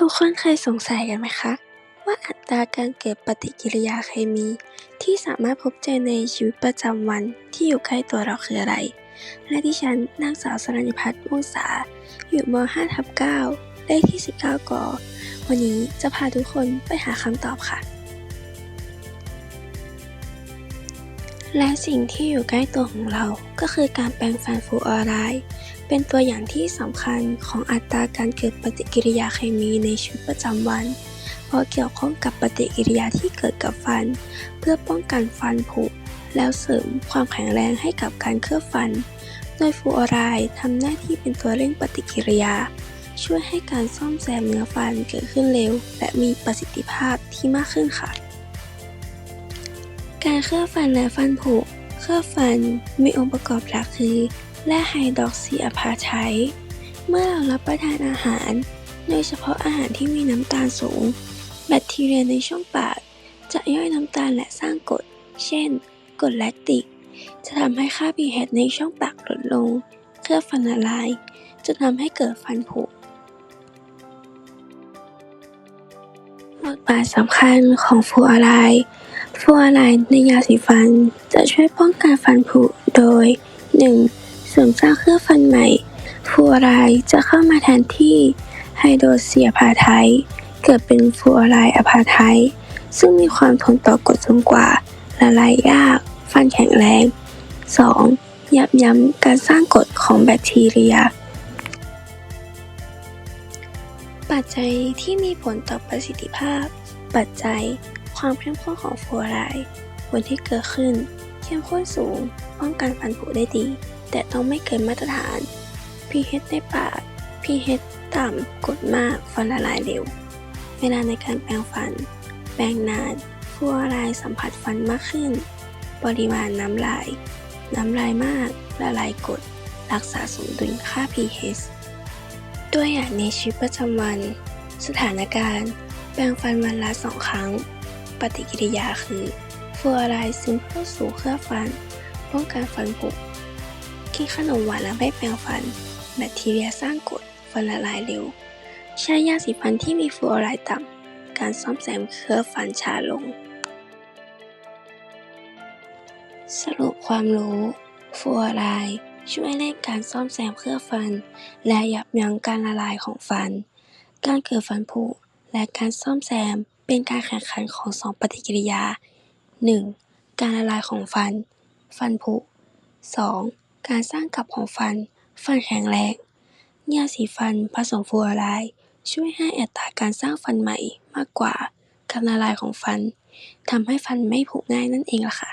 ทุกคนเคยสงสัยกันไหมคะ ว่าอัตราการเกิดปฏิกิริยาเคมีที่สามารถพบเจอในชีวิตประจำวันที่อยู่ใกล้ตัวเราคืออะไร และดิฉันนางสาวสรัญพัฒน์วงศาอยู่ม .5 ทับ9เลขที่ 19กวันนี้จะพาทุกคนไปหาคำตอบค่ะ และสิ่งที่อยู่ใกล้ตัวของเราก็คือการแปรงฟันฟลูออไรด์เป็นตัวอย่างที่สำคัญของอัตราการเกิดปฏิกิริยาเคมีในชีวิตประจำวัน เพราะเกี่ยวข้องกับปฏิกิริยาที่เกิดกับฟัน เพื่อป้องกันฟันผุแล้วเสริมความแข็งแรงให้กับการเคลือบฟัน โดยฟลูออไรด์ทำหน้าที่เป็นตัวเร่งปฏิกิริยา ช่วยให้การซ่อมแซมเนื้อฟันเกิดขึ้นเร็ว และมีประสิทธิภาพที่มากขึ้นค่ะ การเคลือบฟันและฟันผุ เคลือบฟันมีองค์ประกอบหลักคือแร่ไฮดรอกซีอะพาไทเมื่อเรารับประทานอาหาร โดยเฉพาะอาหารที่มีน้ำตาลสูง แบคทีเรียในช่องปาก จะย่อยน้ำตาลและสร้างกรด เช่นกรดแลคติก จะทำให้ค่า pH ในช่องปากลดลง เคลือบฟันละลาย จะทำให้เกิดฟันผุบทบาทสำคัญของฟลูออไรด์ ฟลูออไรด์ในยาสีฟัน จะช่วยป้องกันฟันผุโดย 1. เสริมสร้างเคลือบฟันใหม่ฟลูออไรด์จะเข้ามาแทนที่ไฮโดรเซีอะพาไทเกิดเป็นฟลูออไรด์อะพาไทซึ่งมีความทนต่อกดสูงกว่า ละลายยาก ฟันแข็งแรง 2. ยับยั้งการสร้างกรดของแบคทีเรีย ปัจจัยที่มีผลต่อประสิทธิภาพ ปัจจัย ความเข้มข้นของฟลูออไรด์ผลที่เกิดขึ้น เข้มข้นสูง ป้องกันฟันผุได้ดี แต่ต้องไม่เกินมาตรฐาน pH ในปาก pH ต่ำกดมากฟันละลายเร็ว เวลาในการแปรงฟัน แปรงนานฟลูออไรด์สัมผัสฟันมากขึ้น ปริมาณน้ำลาย น้ำลายมากละลายกด รักษาสมดุลค่า pH ตัวอย่างในชีวิตประจำวัน สถานการณ์ แปรงฟันวันละสองครั้ง ปฏิกิริยาคือฟูออไรด์ซึมเข้าสู่เคลือบฟัน ป้องกันฟันผุกินขนมหวานและไม่แปรงฟัน แบคทีเรียสร้างกรดฟันละลายเร็ว ใช้ยาสีฟันที่มีฟลูออไรด์ต่ำ การซ่อมแซมเคลือบฟันช้าลง สรุปความรู้ฟลูออไรด์ช่วยเร่งการซ่อมแซมเคลือบฟัน และยับยั้งการละลายของฟัน การเกิดฟันผุและการซ่อมแซม เป็นการแข่งขันของสองปฏิกิริยา หนึ่ง การละลายของฟัน ฟันผุ สอง การสร้างกลับของฟัน ฟันแข็งแรง ยาสีฟันผสมฟลูออไรด์ช่วยให้อัตราการสร้างฟันใหม่มากกว่าการละลายของฟัน ทำให้ฟันไม่ผุง่ายนั่นเองล่ะค่ะ